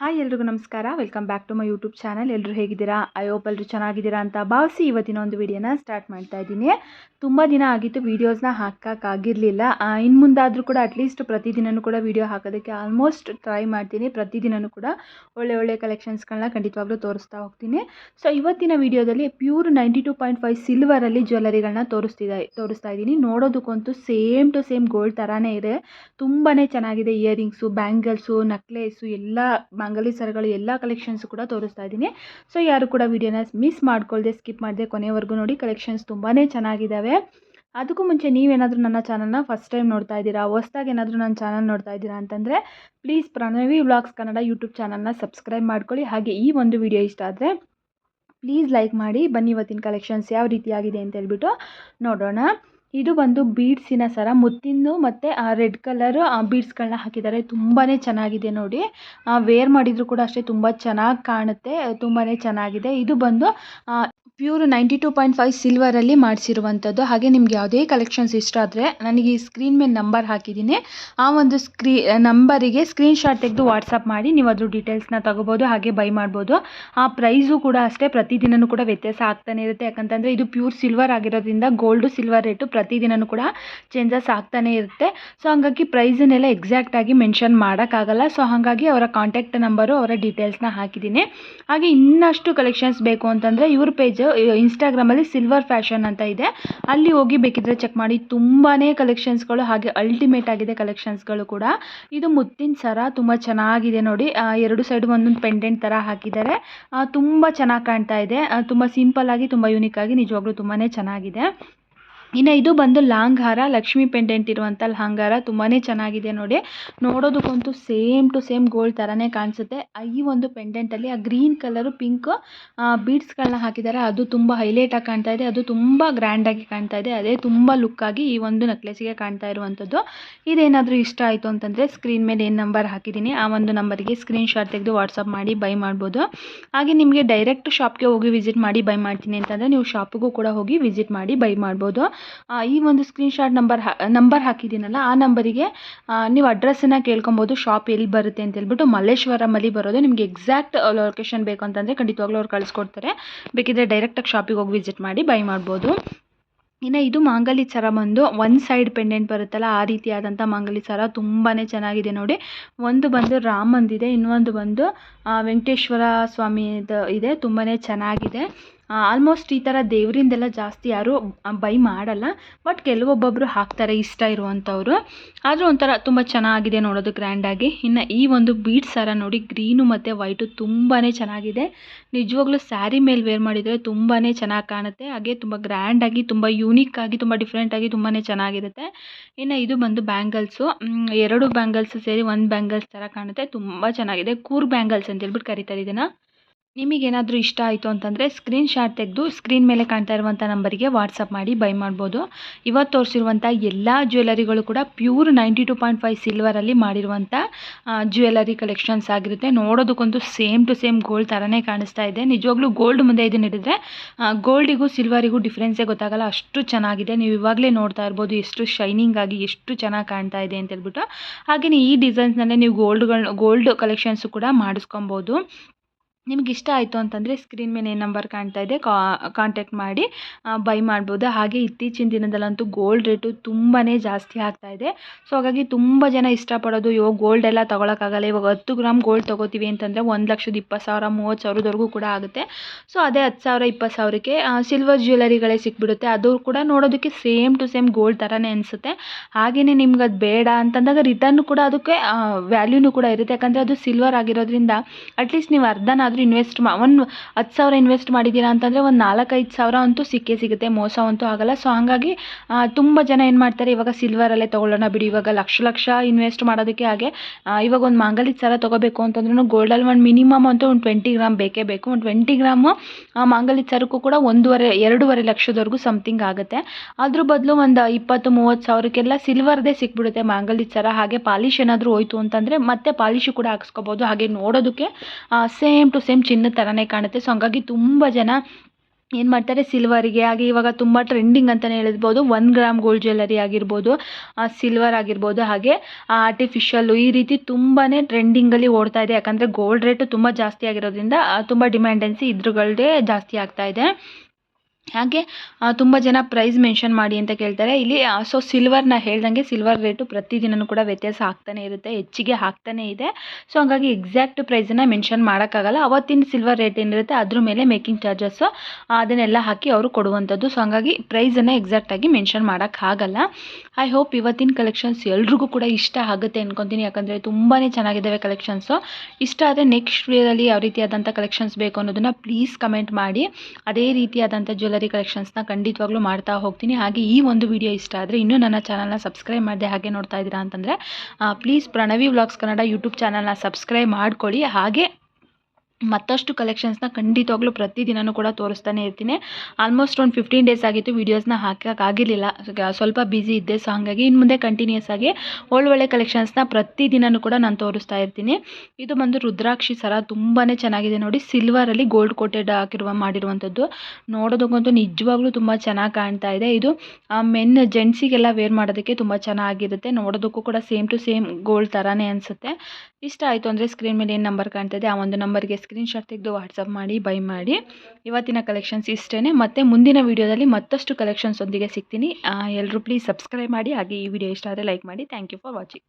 Hi ಎಲ್ರಿಗೂ ನಮಸ್ಕಾರ. Welcome back to my YouTube channel ಎಲ್ಲರೂ ಹೇಗಿದ್ದೀರಾ? ಐ ಹೋಪ್ ಎಲ್ಲರೂ ಚೆನ್ನಾಗಿದ್ದೀರಾ ಅಂತ ಭಾವಿಸಿ ಇವತ್ತಿನ ಒಂದು ವಿಡಿಯೋನ ಸ್ಟಾರ್ಟ್ ಮಾಡ್ತಾ ಇದ್ದೀನಿ. ತುಂಬ ದಿನ ಆಗಿತ್ತು ವೀಡಿಯೋಸ್ನ ಹಾಕೋಕ್ಕಾಗಿರಲಿಲ್ಲ ಇನ್ನು ಮುಂದಾದರೂ ಕೂಡ ಅಟ್ಲೀಸ್ಟ್ ಪ್ರತಿದಿನವೂ ಕೂಡ ವೀಡಿಯೋ ಹಾಕೋದಕ್ಕೆ ಆಲ್ಮೋಸ್ಟ್ ಟ್ರೈ ಮಾಡ್ತೀನಿ. ಪ್ರತಿದಿನವೂ ಕೂಡ ಒಳ್ಳೆ ಒಳ್ಳೆ ಕಲೆಕ್ಷನ್ಸ್ಗಳನ್ನ ಖಂಡಿತವಾಗ್ಲೂ ತೋರಿಸ್ತಾ ಹೋಗ್ತೀನಿ. ಸೊ ಇವತ್ತಿನ ವಿಡಿಯೋದಲ್ಲಿ pure ninety two point five ಸಿಲ್ವರಲ್ಲಿ ಜ್ಯುವೆಲರಿಗಳನ್ನ ತೋರಿಸ್ತಿದ್ದೆ ತೋರಿಸ್ತಾ ಇದ್ದೀನಿ. ನೋಡೋದಕ್ಕಂತೂ ಸೇಮ್ ಟು ಸೇಮ್ ಗೋಲ್ಡ್ ಥರನೇ ಇದೆ. ತುಂಬಾ ಚೆನ್ನಾಗಿದೆ ಇಯರಿಂಗ್ಸು ಬ್ಯಾಂಗಲ್ಸು ನಕ್ಲೇಸು ಎಲ್ಲ ಮಂಗಲಿ ಸರಗಳು ಎಲ್ಲ ಕಲೆಕ್ಷನ್ಸ್ ಕೂಡ ತೋರಿಸ್ತಾ ಇದ್ದೀನಿ. ಸೊ ಯಾರು ಕೂಡ ವಿಡಿಯೋನ ಮಿಸ್ ಮಾಡ್ಕೊಳ್ಳದೆ ಸ್ಕಿಪ್ ಮಾಡದೆ ಕೊನೆವರೆಗೂ ನೋಡಿ ಕಲೆಕ್ಷನ್ಸ್ ತುಂಬಾ ಚೆನ್ನಾಗಿದ್ದಾವೆ ಅದಕ್ಕೂ ಮುಂಚೆ ನೀವೇನಾದರೂ ನನ್ನ ಚಾನಲ್ನ ಫಸ್ಟ್ ಟೈಮ್ ನೋಡ್ತಾ ಇದ್ದೀರಾ? ಹೊಸ್ದಾಗಿ ಏನಾದರೂ ನನ್ನ ಚಾನಲ್ ನೋಡ್ತಾ ಇದ್ದೀರಾ ಅಂತಂದರೆ please Pranavi vlogs Kannada YouTube ಚಾನಲ್ನ ಸಬ್ಸ್ಕ್ರೈಬ್ ಮಾಡ್ಕೊಳ್ಳಿ. ಹಾಗೆ ಈ ಒಂದು ವಿಡಿಯೋ ಇಷ್ಟ ಆದರೆ ಪ್ಲೀಸ್ ಲೈಕ್ ಮಾಡಿ. ಬನ್ನಿ ಇವತ್ತಿನ ಕಲೆಕ್ಷನ್ಸ್ ಯಾವ ರೀತಿಯಾಗಿದೆ ಅಂತ ಹೇಳ್ಬಿಟ್ಟು ನೋಡೋಣ. ಇದು ಬಂದು ಬೀಡ್ಸಿನ ಸರ. ಮುತ್ತಿಂದು ಮತ್ತು ರೆಡ್ ಕಲರ್ ಬೀಡ್ಸ್ಗಳನ್ನ ಹಾಕಿದ್ದಾರೆ. ತುಂಬಾ ಚೆನ್ನಾಗಿದೆ ನೋಡಿ. ವೇರ್ ಮಾಡಿದರೂ ಕೂಡ ಅಷ್ಟೇ ತುಂಬ ಚೆನ್ನಾಗಿ ಕಾಣುತ್ತೆ. ತುಂಬಾ ಚೆನ್ನಾಗಿದೆ. ಇದು ಬಂದು pure ninety two point five ಸಿಲ್ವರಲ್ಲಿ ಮಾಡಿಸಿರುವಂಥದ್ದು. ಹಾಗೆ ನಿಮ್ಗೆ ಯಾವುದೇ ಕಲೆಕ್ಷನ್ಸ್ ಇಷ್ಟ ಆದರೆ ನನಗೆ ಈ ಸ್ಕ್ರೀನ್ ಮೇಲೆ ನಂಬರ್ ಹಾಕಿದ್ದೀನಿ. ಆ ಒಂದು ಸ್ಕ್ರೀ ನಂಬರಿಗೆ ಸ್ಕ್ರೀನ್ಶಾಟ್ ತೆಗೆದು ವಾಟ್ಸಪ್ ಮಾಡಿ, ನೀವು ಅದ್ರ ಡೀಟೇಲ್ಸ್ನ ತೊಗೋಬೋದು, ಹಾಗೆ ಬೈ ಮಾಡ್ಬೋದು. ಆ ಪ್ರೈಸು ಕೂಡ ಅಷ್ಟೇ ಪ್ರತಿದಿನವೂ ಕೂಡ ವ್ಯತ್ಯಾಸ ಆಗ್ತಾನೆ ಇರುತ್ತೆ. ಯಾಕಂತಂದರೆ ಇದು ಪ್ಯೂರ್ ಸಿಲ್ವರ್ ಆಗಿರೋದ್ರಿಂದ ಗೋಲ್ಡು ಸಿಲ್ವರ್ ರೇಟು ಪ್ರತಿದಿನವೂ ಕೂಡ ಚೇಂಜಸ್ ಆಗ್ತಾನೆ ಇರುತ್ತೆ. ಸೊ ಹಾಗಾಗಿ ಪ್ರೈಸನ್ನೆಲ್ಲ ಎಕ್ಸಾಕ್ಟಾಗಿ ಮೆನ್ಷನ್ ಮಾಡೋಕ್ಕಾಗಲ್ಲ. ಸೊ ಹಾಗಾಗಿ ಅವರ ಕಾಂಟ್ಯಾಕ್ಟ್ ನಂಬರು ಅವರ ಡೀಟೇಲ್ಸ್ನ ಹಾಕಿದ್ದೀನಿ. ಹಾಗೆ ಇನ್ನಷ್ಟು ಕಲೆಕ್ಷನ್ಸ್ ಬೇಕು ಅಂತಂದರೆ, ಇವ್ರ ಪೇಜ್ ಇನ್ಸ್ಟಾಗ್ರಾಮಲ್ಲಿ ಸಿಲ್ವರ್ ಫ್ಯಾಷನ್ ಅಂತ ಇದೆ. ಅಲ್ಲಿ ಹೋಗಿ ಬೇಕಿದ್ರೆ ಚೆಕ್ ಮಾಡಿ. ತುಂಬಾ ಕಲೆಕ್ಷನ್ಸ್ಗಳು ಹಾಗೆ ಅಲ್ಟಿಮೇಟ್ ಆಗಿದೆ ಕಲೆಕ್ಷನ್ಸ್ಗಳು ಕೂಡ. ಇದು ಮುತ್ತಿನ ಸರ ತುಂಬ ಚೆನ್ನಾಗಿದೆ ನೋಡಿ. ಎರಡು ಸೈಡ್ ಒಂದೊಂದು ಪೆಂಡೆಂಟ್ ತರ ಹಾಕಿದ್ದಾರೆ. ತುಂಬ ಚೆನ್ನಾಗಿ ಕಾಣ್ತಾ ಇದೆ. ತುಂಬ ಸಿಂಪಲ್ ಆಗಿ, ತುಂಬ ಯೂನಿಕ್ ಆಗಿ ನಿಜವಾಗ್ಲೂ ತುಂಬಾ ಚೆನ್ನಾಗಿದೆ. ಇನ್ನು ಇದು ಬಂದು ಲಾಂಗ್ ಹಾರ ಲಕ್ಷ್ಮಿ ಪೆಂಡೆಂಟ್ ಇರುವಂಥ ಹಾರ ತುಂಬಾ ಚೆನ್ನಾಗಿದೆ ನೋಡಿ. ನೋಡೋದಕ್ಕಂತೂ ಸೇಮ್ ಟು ಸೇಮ್ ಗೋಲ್ಡ್ ಥರನೇ ಕಾಣಿಸುತ್ತೆ. ಈ ಒಂದು ಪೆಂಡೆಂಟಲ್ಲಿ ಆ ಗ್ರೀನ್ ಕಲರು ಪಿಂಕ್ ಬೀಡ್ಸ್ಗಳನ್ನ ಹಾಕಿದ್ದಾರೆ ಅದು ತುಂಬ ಹೈಲೈಟಾಗಿ ಕಾಣ್ತಾ ಇದೆ. ಅದು ತುಂಬ ಗ್ರ್ಯಾಂಡಾಗಿ ಕಾಣ್ತಾ ಇದೆ. ಅದೇ ತುಂಬ ಲುಕ್ಕಾಗಿ ಈ ಒಂದು ನೆಕ್ಲೆಸ್ಗೆ ಕಾಣ್ತಾ ಇರುವಂಥದ್ದು ಇದೇನಾದರೂ ಇಷ್ಟ ಆಯಿತು ಅಂತಂದರೆ ಸ್ಕ್ರೀನ್ ಮೇಲೆ ಏನು ನಂಬರ್ ಹಾಕಿದ್ದೀನಿ ಆ ಒಂದು ನಂಬರಿಗೆ ಸ್ಕ್ರೀನ್ ಶಾಟ್ ತೆಗೆದು ವಾಟ್ಸಪ್ ಮಾಡಿ ಬೈ ಮಾಡ್ಬೋದು. ಹಾಗೆ ನಿಮಗೆ ಡೈರೆಕ್ಟ್ ಶಾಪ್ಗೆ ಹೋಗಿ ವಿಸಿಟ್ ಮಾಡಿ ಬೈ ಮಾಡ್ತೀನಿ ಅಂತಂದರೆ ನೀವು ಶಾಪಿಗೂ ಕೂಡ ಹೋಗಿ ವಿಸಿಟ್ ಮಾಡಿ ಬೈ ಮಾಡ್ಬೋದು. ಈ ಒಂದು ಸ್ಕ್ರೀನ್ಶಾಟ್ ನಂಬರ್ ಹಾ ನಂಬರ್ ಹಾಕಿದ್ದೀನಲ್ಲ, ಆ ನಂಬರಿಗೆ ನೀವು ಅಡ್ರೆಸ್ಸನ್ನು ಕೇಳ್ಕೊಬೋದು ಶಾಪ್ ಎಲ್ಲಿ ಬರುತ್ತೆ ಅಂತ ಹೇಳ್ಬಿಟ್ಟು ಮಲ್ಲೇಶ್ವರಮಲ್ಲಿ ಬರೋದು. ನಿಮಗೆ ಎಕ್ಸಾಕ್ಟ್ ಲೊಕೇಶನ್ ಬೇಕು ಅಂತಂದರೆ ಖಂಡಿತವಾಗ್ಲೂ ಅವ್ರು ಕಳಿಸ್ಕೊಡ್ತಾರೆ. ಬೇಕಿದ್ದರೆ ಡೈರೆಕ್ಟಾಗಿ ಶಾಪಿಗೆ ಹೋಗಿ ವಿಸಿಟ್ ಮಾಡಿ ಬೈ ಮಾಡ್ಬೋದು. ಇನ್ನು ಇದು ಮಾಂಗಲಿ ಸರ ಬಂದು ಒನ್ ಸೈಡ್ ಪೆಂಡೆಂಟ್ ಬರುತ್ತಲ್ಲ, ಆ ರೀತಿಯಾದಂಥ ಮಾಂಗಲಿ ಸರ ತುಂಬಾ ಚೆನ್ನಾಗಿದೆ ನೋಡಿ. ಒಂದು ಬಂದು ರಾಮಂದಿದೆ, ಇನ್ನೊಂದು ಬಂದು ವೆಂಕಟೇಶ್ವರ ಸ್ವಾಮಿದು ಇದೆ ತುಂಬಾ ಚೆನ್ನಾಗಿದೆ. ಆಲ್ಮೋಸ್ಟ್ ಈ ಥರ ದೇವರಿಂದೆಲ್ಲ ಜಾಸ್ತಿ ಯಾರೂ ಬೈ ಮಾಡಲ್ಲ. ಬಟ್ ಕೆಲವೊಬ್ಬೊಬ್ಬರು ಹಾಕ್ತಾರೆ, ಇಷ್ಟ ಇರುವಂಥವ್ರು. ಆದರೂ ಒಂಥರ ತುಂಬ ಚೆನ್ನಾಗಿದೆ ನೋಡೋದು ಗ್ರ್ಯಾಂಡಾಗಿ ಇನ್ನು ಈ ಒಂದು ಬೀಟ್ ಸರ ನೋಡಿ ಗ್ರೀನು ಮತ್ತು ವೈಟು ತುಂಬಾ ಚೆನ್ನಾಗಿದೆ. ನಿಜವಾಗ್ಲೂ ಸ್ಯಾರಿ ಮೇಲೆ ವೇರ್ ಮಾಡಿದರೆ ತುಂಬಾ ಚೆನ್ನಾಗಿ ಕಾಣುತ್ತೆ. ಹಾಗೆ ತುಂಬ ಗ್ರ್ಯಾಂಡಾಗಿ ತುಂಬ ಯೂನಿಕ್ ಆಗಿ, ತುಂಬ ಡಿಫ್ರೆಂಟಾಗಿ ತುಂಬಾ ಚೆನ್ನಾಗಿರುತ್ತೆ. ಇನ್ನು ಇದು ಬಂದು ಬ್ಯಾಂಗಲ್ಸು ಎರಡು ಬ್ಯಾಂಗಲ್ಸ್ ಸೇರಿ ಒಂದು ಬ್ಯಾಂಗಲ್ಸ್ ಥರ ಕಾಣುತ್ತೆ. ತುಂಬ ಚೆನ್ನಾಗಿದೆ. ಕೂರ್ ಬ್ಯಾಂಗಲ್ಸ್ ಅಂತ ಹೇಳ್ಬಿಟ್ಟು ಕರಿತಾರೆ ಇದನ್ನು. ನಿಮಗೇನಾದರೂ ಇಷ್ಟ ಆಯಿತು ಅಂತಂದರೆ ಸ್ಕ್ರೀನ್ ಶಾಟ್ ತೆಗೆದು ಸ್ಕ್ರೀನ್ ಮೇಲೆ ಕಾಣ್ತಾ ಇರುವಂಥ ನಂಬರಿಗೆ ವಾಟ್ಸಪ್ ಮಾಡಿ ಬೈ ಮಾಡ್ಬೋದು. ಇವತ್ತು ತೋರಿಸಿರುವಂಥ ಎಲ್ಲ ಜ್ಯುವೆಲರಿಗಳು ಕೂಡ pure ninety two point five ಸಿಲ್ವರಲ್ಲಿ ಮಾಡಿರುವಂಥ ಜ್ಯುವೆಲರಿ ಕಲೆಕ್ಷನ್ಸ್ ಆಗಿರುತ್ತೆ. ನೋಡೋದಕ್ಕೊಂದು ಸೇಮ್ ಟು ಸೇಮ್ ಗೋಲ್ಡ್ ಥರನೇ ಕಾಣಿಸ್ತಾ ಇದೆ. ನಿಜವಾಗ್ಲೂ ಗೋಲ್ಡ್ ಮುಂದೆ ಇದನ್ನ ಹಿಡಿದ್ರೆ ಗೋಲ್ಡಿಗೂ ಸಿಲ್ವರಿಗೂ ಡಿಫ್ರೆನ್ಸೇ ಗೊತ್ತಾಗಲ್ಲ. ಅಷ್ಟು ಚೆನ್ನಾಗಿದೆ. ನೀವು ಇವಾಗಲೇ ನೋಡ್ತಾ ಇರ್ಬೋದು ಎಷ್ಟು ಶೈನಿಂಗ್ ಆಗಿ ಎಷ್ಟು ಚೆನ್ನಾಗಿ ಕಾಣ್ತಾ ಇದೆ ಅಂತ ಹೇಳ್ಬಿಟ್ಟು. ಹಾಗೆಯೇ ಈ ಡಿಸೈನ್ಸ್ನಲ್ಲೇ ನೀವು ಗೋಲ್ಡ್ಗಳು ಗೋಲ್ಡ್ ಕಲೆಕ್ಷನ್ಸು ಕೂಡ ಮಾಡಿಸ್ಕೊಬೋದು. ನಿಮ್ಗೆ ಇಷ್ಟ ಆಯಿತು ಅಂತಂದರೆ ಸ್ಕ್ರೀನ್ ಮೇಲೆ ಏನು ನಂಬರ್ ಕಾಣ್ತಾ ಇದೆ ಕಾಂಟ್ಯಾಕ್ಟ್ ಮಾಡಿ ಬೈ ಮಾಡ್ಬೋದು. ಹಾಗೆ ಇತ್ತೀಚಿನ ದಿನದಲ್ಲಂತೂ ಗೋಲ್ಡ್ ರೇಟು ತುಂಬಾ ಜಾಸ್ತಿ ಆಗ್ತಾ ಇದೆ. ಸೊ ಹಾಗಾಗಿ ತುಂಬ ಜನ ಇಷ್ಟಪಡೋದು ಇವಾಗ ಗೋಲ್ಡ್ ಎಲ್ಲ ತೊಗೊಳಕ್ಕಾಗಲ್ಲ, ಇವಾಗ ಹತ್ತು ಗ್ರಾಮ್ ಗೋಲ್ಡ್ ತೊಗೋತೀವಿ ಅಂತಂದರೆ ಒಂದು ಲಕ್ಷದ ಇಪ್ಪತ್ತು ಸಾವಿರ, ಮೂವತ್ತು ಸಾವಿರದವರೆಗೂ ಕೂಡ ಆಗುತ್ತೆ. ಸೊ ಅದೇ ಹತ್ತು ಸಾವಿರ, ಇಪ್ಪತ್ತು ಸಾವಿರಕ್ಕೆ ಸಿಲ್ವರ್ ಜ್ಯುವೆಲರಿಗಳೇ ಸಿಕ್ಬಿಡುತ್ತೆ. ಅದು ಕೂಡ ನೋಡೋದಕ್ಕೆ ಸೇಮ್ ಟು ಸೇಮ್ ಗೋಲ್ಡ್ ಥರನೇ ಅನಿಸುತ್ತೆ. ಹಾಗೆಯೇ ನಿಮ್ಗೆ ಅದು ಬೇಡ ಅಂತಂದಾಗ ರಿಟರ್ನ್ ಕೂಡ ಅದಕ್ಕೆ ವ್ಯಾಲ್ಯೂನು ಕೂಡ ಇರುತ್ತೆ. ಯಾಕಂದರೆ ಅದು ಸಿಲ್ವರ್ ಆಗಿರೋದ್ರಿಂದ ಅಟ್ಲೀಸ್ಟ್ ನೀವು ಅರ್ಧನಾದರೂ ಇನ್ವೆಸ್ಟ್ ಮಾ, ಒಂದು ಹತ್ತು ಸಾವಿರ ಇನ್ವೆಸ್ಟ್ ಮಾಡಿದ್ದೀರಾ ಅಂತಂದರೆ ಒಂದು ನಾಲ್ಕೈದು ಸಾವಿರ ಅಂತೂ ಸಿಕ್ಕೇ ಸಿಗುತ್ತೆ, ಮೋಸ ಅಂತೂ ಆಗಲ್ಲ. ಸೊ ಹಾಗಾಗಿ ತುಂಬ ಜನ ಏನು ಮಾಡ್ತಾರೆ, ಇವಾಗ ಸಿಲ್ವರಲ್ಲೇ ತೊಗೊಳ್ಳೋಣ ಬಿಡಿ, ಇವಾಗ ಲಕ್ಷ ಲಕ್ಷ ಇನ್ವೆಸ್ಟ್ ಮಾಡೋದಕ್ಕೆ ಹಾಗೆ ಇವಾಗ ಒಂದು ಮಾಂಗಲ್ಯ ಸರ ತೊಗೋಬೇಕು ಅಂತಂದ್ರೂ ಗೋಲ್ಡಲ್ಲಿ ಒಂದು ಮಿನಿಮಮ್ ಅಂತೂ ಒಂದು ಟ್ವೆಂಟಿ ಗ್ರಾಮ್ ಬೇಕೇ ಬೇಕು. ಒಂದು ಟ್ವೆಂಟಿ ಗ್ರಾಮು ಮಾಂಗಲ್ಯ ಸರಕ್ಕೂ ಕೂಡ ಒಂದೂವರೆ, ಎರಡೂವರೆ ಲಕ್ಷದವರೆಗೂ ಸಮಥಿಂಗ್ ಆಗುತ್ತೆ. ಅದ್ರ ಬದಲು ಒಂದು ಇಪ್ಪತ್ತು, ಮೂವತ್ತು ಸಾವಿರಕ್ಕೆಲ್ಲ ಸಿಲ್ವರ್ದೇ ಸಿಕ್ಬಿಡುತ್ತೆ ಮಾಂಗಲ್ಯ ಸರ. ಹಾಗೆ ಪಾಲಿಶ್ ಏನಾದರೂ ಹೋಯ್ತು ಅಂತಂದರೆ ಮತ್ತೆ ಪಾಲಿಶು ಕೂಡ ಹಾಕ್ಸ್ಕೊಬೋದು. ಹಾಗೆ ನೋಡೋದಕ್ಕೆ ಸೇಮ್ ಟು ಸೇಮ್ ಚಿನ್ನದ ಥರನೇ ಕಾಣುತ್ತೆ. ಸೊ ಹಂಗಾಗಿ ತುಂಬ ಜನ ಏನು ಮಾಡ್ತಾರೆ? ಸಿಲ್ವರಿಗೆ ಹಾಗೆ ಇವಾಗ ತುಂಬ ಟ್ರೆಂಡಿಂಗ್ ಅಂತಲೇ ಹೇಳ್ಬೋದು. ಒನ್ ಗ್ರಾಮ್ ಗೋಲ್ಡ್ ಜ್ಯುವೆಲ್ಲರಿ ಆಗಿರ್ಬೋದು ಸಿಲ್ವರ್ ಆಗಿರ್ಬೋದು, ಹಾಗೆ ಆರ್ಟಿಫಿಷಿಯಲ್ಲು ಈ ರೀತಿ ತುಂಬಾ ಟ್ರೆಂಡಿಂಗಲ್ಲಿ ಓಡ್ತಾ ಇದೆ. ಯಾಕಂದರೆ ಗೋಲ್ಡ್ ರೇಟು ತುಂಬ ಜಾಸ್ತಿ ಆಗಿರೋದ್ರಿಂದ ತುಂಬ ಡಿಮ್ಯಾಂಡೆನ್ಸಿ ಇದ್ರಗಳದೇ ಜಾಸ್ತಿ ಆಗ್ತಾ ಇದೆ. ಹಾಗೆ ತುಂಬ ಜನ ಪ್ರೈಸ್ ಮೆನ್ಷನ್ ಮಾಡಿ ಅಂತ ಕೇಳ್ತಾರೆ. ಇಲ್ಲಿ ಸೊ ಸಿಲ್ವರ್ನ ಹೇಳ್ದಂಗೆ ಸಿಲ್ವರ್ ರೇಟು ಪ್ರತಿದಿನವೂ ಕೂಡ ವ್ಯತ್ಯಾಸ ಆಗ್ತಾನೆ ಇರುತ್ತೆ, ಹೆಚ್ಚಿಗೆ ಆಗ್ತಾನೆ ಇದೆ. ಸೊ ಹಾಗಾಗಿ ಎಕ್ಸಾಕ್ಟ್ ಪ್ರೈಸನ್ನು ಮೆನ್ಷನ್ ಮಾಡೋಕ್ಕಾಗಲ್ಲ. ಅವತ್ತಿನ ಸಿಲ್ವರ್ ರೇಟ್ ಏನಿರುತ್ತೆ, ಅದ್ರ ಮೇಲೆ ಮೇಕಿಂಗ್ ಚಾರ್ಜಸ್ಸು ಅದನ್ನೆಲ್ಲ ಹಾಕಿ ಅವರು ಕೊಡುವಂಥದ್ದು. ಸೊ ಹಾಗಾಗಿ ಪ್ರೈಸನ್ನು ಎಕ್ಸಾಕ್ಟಾಗಿ ಮೆನ್ಷನ್ ಮಾಡೋಕ್ಕಾಗಲ್ಲ ಐ ಹೋಪ್ ಇವತ್ತಿನ ಕಲೆಕ್ಷನ್ಸ್ ಎಲ್ರಿಗೂ ಕೂಡ ಇಷ್ಟ ಆಗುತ್ತೆ ಅನ್ಕೊತೀನಿ. ಯಾಕಂದರೆ ತುಂಬಾ ಚೆನ್ನಾಗಿದ್ದಾವೆ ಕಲೆಕ್ಷನ್ಸು ಇಷ್ಟ ಆದರೆ ನೆಕ್ಸ್ಟ್ ವಿಡಿಯೋದಲ್ಲಿ ಯಾವ ರೀತಿಯಾದಂಥ ಕಲೆಕ್ಷನ್ಸ್ ಬೇಕು ಅನ್ನೋದನ್ನು ಪ್ಲೀಸ್ ಕಮೆಂಟ್ ಮಾಡಿ. ಅದೇ ರೀತಿಯಾದಂಥ ಜ್ಯುವೆಲರಿ ಕಲೆಕ್ಷನ್ಸ್ನ ಖಂಡಿತವಾಗ್ಲೂ ಮಾಡ್ತಾ ಹೋಗ್ತೀನಿ. ಹಾಗೆ ಈ ಒಂದು ವಿಡಿಯೋ ಇಷ್ಟ ಆದರೆ ಇನ್ನೂ ನನ್ನ ಚಾನಲ್ನ ಸಬ್ಸ್ಕ್ರೈಬ್ ಮಾಡಿದೆ ಹಾಗೆ ನೋಡ್ತಾ ಇದ್ದೀರಾ ಅಂತಂದರೆ please Pranavi vlogs Kannada YouTube ಚಾನಲ್ನ ಸಬ್ಸ್ಕ್ರೈಬ್ ಮಾಡ್ಕೊಳ್ಳಿ. ಹಾಗೆ ಮತ್ತಷ್ಟು ಕಲೆಕ್ಷನ್ಸ್ನ ಖಂಡಿತವಾಗ್ಲೂ ಪ್ರತಿದಿನವೂ ಕೂಡ ತೋರಿಸ್ತಾನೆ ಇರ್ತೀನಿ. ಆಲ್ಮೋಸ್ಟ್ ಒಂದು ಫಿಫ್ಟೀನ್ ಡೇಸ್ ಆಗಿತ್ತು ವೀಡಿಯೋಸ್ನ ಹಾಕೋಕ್ಕಾಗಿರಲಿಲ್ಲ ಸ್ವಲ್ಪ ಬ್ಯುಸಿ ಇದ್ದೆ ಸೊ ಹಾಗಾಗಿ ಇನ್ನು ಮುಂದೆ ಕಂಟಿನ್ಯೂಸ್ ಆಗಿ ಒಳ್ಳೊಳ್ಳೆ ಕಲೆಕ್ಷನ್ಸ್ನ ಪ್ರತಿದಿನವೂ ಕೂಡ ನಾನು ತೋರಿಸ್ತಾ ಇರ್ತೀನಿ. ಇದು ಬಂದು ರುದ್ರಾಕ್ಷಿ ಸರ ತುಂಬಾ ಚೆನ್ನಾಗಿದೆ ನೋಡಿ. ಸಿಲ್ವರಲ್ಲಿ ಗೋಲ್ಡ್ ಕೋಟೆಡ್ ಹಾಕಿರುವ ಮಾಡಿರುವಂಥದ್ದು ನೋಡೋದಕ್ಕಂತೂ ನಿಜವಾಗ್ಲೂ ತುಂಬ ಚೆನ್ನಾಗಿ ಕಾಣ್ತಾ ಇದೆ. ಇದು ಮೆನ್ ಜೆಂಟ್ಸಿಗೆಲ್ಲ ವೇರ್ ಮಾಡೋದಕ್ಕೆ ತುಂಬ ಚೆನ್ನಾಗಿರುತ್ತೆ. ನೋಡೋದಕ್ಕೂ ಕೂಡ ಸೇಮ್ ಟು ಸೇಮ್ ಗೋಲ್ಡ್ ಥರನೇ ಅನಿಸುತ್ತೆ. ಇಷ್ಟ ಆಯಿತು ಅಂದರೆ ಸ್ಕ್ರೀನ್ ಮೇಲೆ ಏನು ನಂಬರ್ ಕಾಣ್ತಾ ಇದೆ, ಆ ಒಂದು ನಂಬರ್ಗೆ ಸ್ಕ್ರೀನ್ಶಾಟ್ ತೆಗೆದು ವಾಟ್ಸಪ್ ಮಾಡಿ ಬೈ ಮಾಡಿ. ಇವತ್ತಿನ ಕಲೆಕ್ಷನ್ಸ್ ಇಷ್ಟೇ ಮತ್ತು ಮುಂದಿನ ವೀಡಿಯೋದಲ್ಲಿ ಮತ್ತಷ್ಟು ಕಲೆಕ್ಷನ್ಸ್ ಒಂದಿಗೆ ಸಿಗ್ತೀನಿ. ಎಲ್ಲರೂ ಪ್ಲೀಸ್ ಸಬ್ಸ್ಕ್ರೈಬ್ ಮಾಡಿ. ಹಾಗೆ ಈ ವಿಡಿಯೋ ಇಷ್ಟ ಆದರೆ ಲೈಕ್ ಮಾಡಿ. Thank you for watching